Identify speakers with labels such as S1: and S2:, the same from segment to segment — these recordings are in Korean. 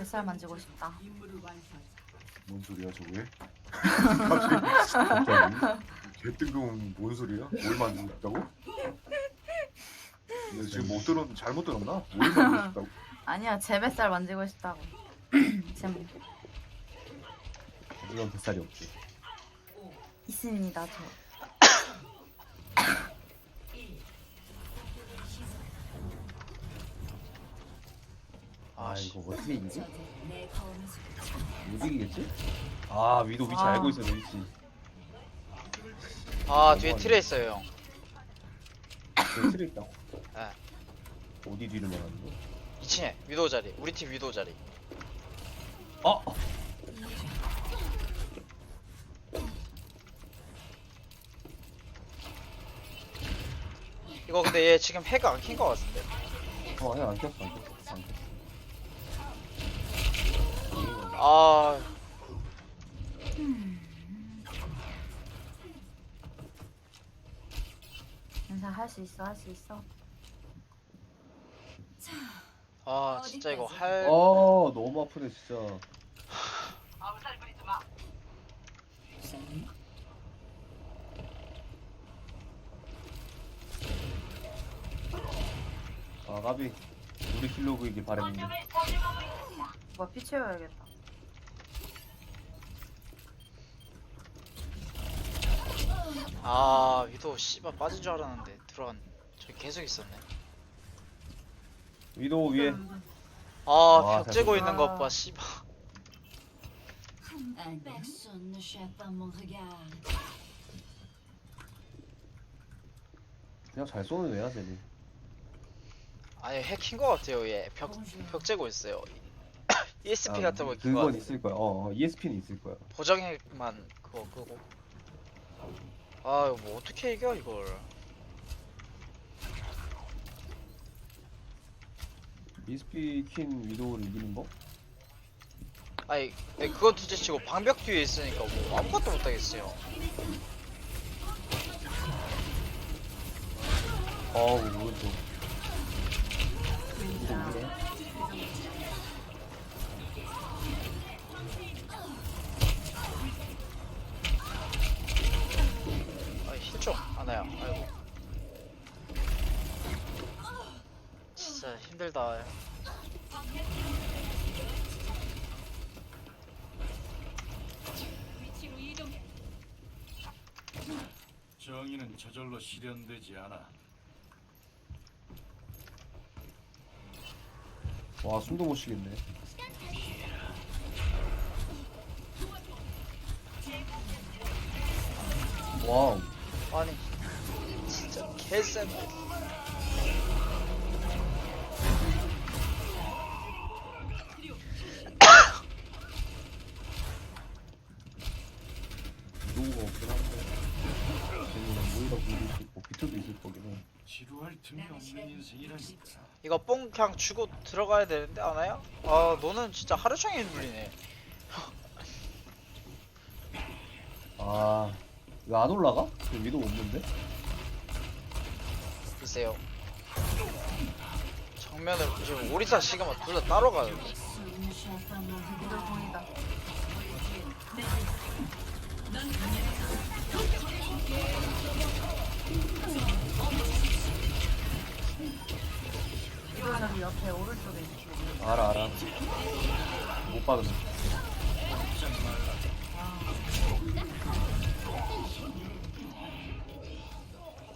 S1: 뱃살 만지고 싶다.
S2: 뭔 소리야 저게? 갑자기 갑자기 개뜬금 뭔 소리야? 뭘 만지고 싶다고? 근데 지금 못 들었 잘못 들었나? 뭘 만지고 싶다고?
S1: 아니야, 제 뱃살 만지고 싶다고. 제
S3: 이런 뱃살이 없지.
S1: 있습니다, 저.
S3: 아
S4: 씨.
S3: 이거 어떻게 이기지? 못 이기겠지? 아 위도 위치
S1: 아.
S3: 알고 있었네 위치.
S4: 아 뒤에 틀에 있어요 형
S3: 저기 틀에 있다고?
S4: 네.
S3: 어디 뒤를 말하는 거?
S4: 2층에 위도우 자리 우리 팀 위도우 자리
S3: 어!
S4: 이거 근데 얘 지금 핵안킨 거 같은데
S3: 어, 아니 안 꼈어 안 꼈어
S4: 아
S1: 인사 할수 있어, 할 수 있어.
S4: 아 진짜 이거 할
S3: 어 너무 아프네 진짜. 아 가비 우리 킬로그이길 바랬는데
S1: 뭐피 채워야겠다.
S4: 아 위도우 씨발 빠진 줄 알았는데 들어간 저기 계속 있었네.
S3: 위도 위에.
S4: 아
S3: 와,
S4: 벽 재고
S1: 잘
S4: 있는
S1: 본다.
S4: 것봐 씨발.
S5: Personne ne chatte pas mon regard.
S3: 그냥 잘 쏘는 애야 쟤는
S4: 핵킨거 같아요 얘벽 벽 재고 있어요. ESP
S3: 아,
S4: 같은 거
S3: 그건
S4: 그거
S3: 있을 거야. 어, 어 ESP는 있을 거야.
S4: 보정핵만 그거 끄고 아 이거 뭐 어떻게 이겨 이걸.
S3: ESP 킨 위도우를 이기는 법?
S4: 아니 네, 그건 둘째치고 방벽 뒤에 있으니까 뭐 아무것도 못 하겠어요.
S3: 어우 오른쪽
S4: 진짜 힘들다.
S6: 정의는 저절로 실현되지 않아.
S3: 와 숨도 못 쉬겠네. 와우.
S4: 아니 진짜 개센데
S3: 이.
S4: 이거 뽕 그냥 주고 들어가야 되는데 아나야? 아 너는 진짜 하루 종일 물리네
S3: 아 이거 안 올라가? 그 위도우 없는데?
S4: 글쎄요 정면을 지금 오리사 시그마 둘 다 따로 가요.
S1: 이들 보인다. 저기 옆에 오른쪽에 있어.
S3: 알아 알아 못 받은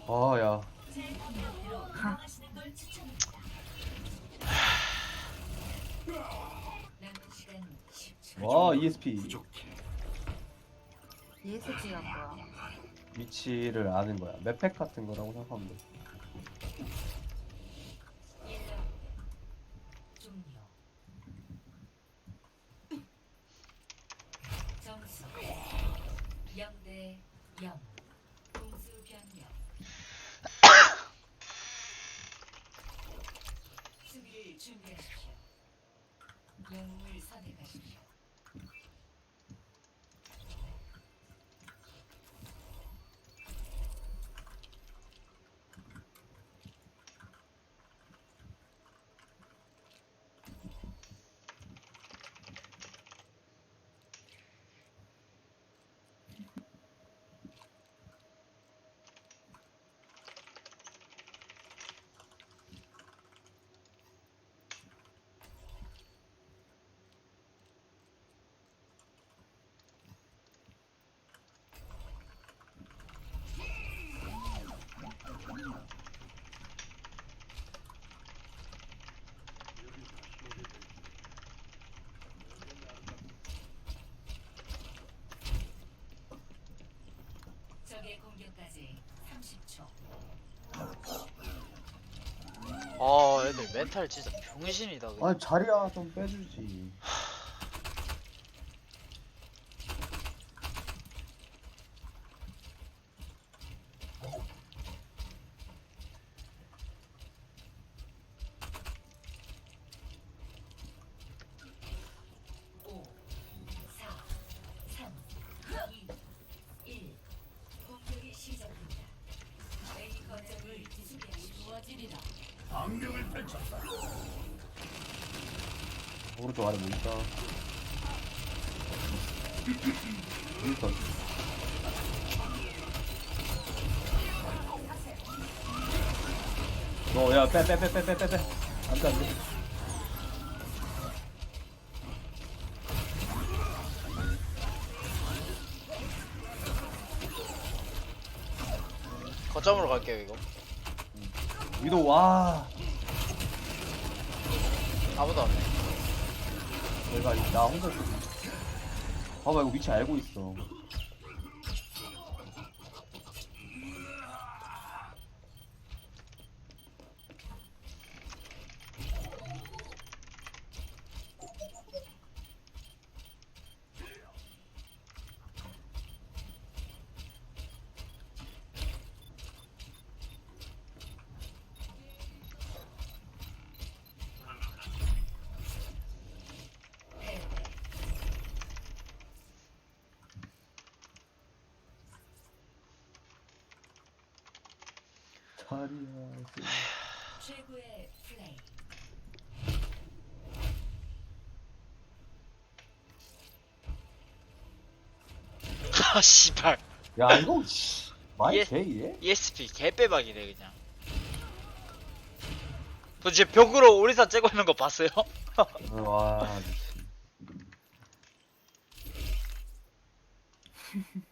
S3: 아야 와 ESP
S6: 부족해.
S1: ESP가 뭐야?
S3: 위치를 아는 거야 맵팩 같은 거라고 생각하면 돼
S5: 종료. 점수 0대 0. 공수 변경. 수비를 준비하십시오. 영웅을 선택하십시오. 전까지 30초.
S4: 아 애들 멘탈 진짜 병신이다 그냥.
S3: 아 자리야 좀 빼주지
S5: 오, 사, 삼, 이, 일. 공격이 시작됩니다. A 거점을 이루어지리라.
S3: 오른쪽 아래 뭐 있다? 일단. 너야 빼 빼 빼 빼 빼 빼빼. 안돼 안돼.
S4: 거점으로 갈게요 이거.
S3: 위도 와.
S4: 아무도 안 해.
S3: 내가 이- 나 혼자 있어 봐봐 이거 위치 알고 있어 자리야
S5: 최고의 플레이.
S4: 아 씨발.
S3: 야 이거 씨 많이
S4: 예.
S3: 개이해?
S4: ESP 개빼박이네 그냥. 저 지금 벽으로 오리사 째고 있는 거 봤어요?
S3: 어, 와 미친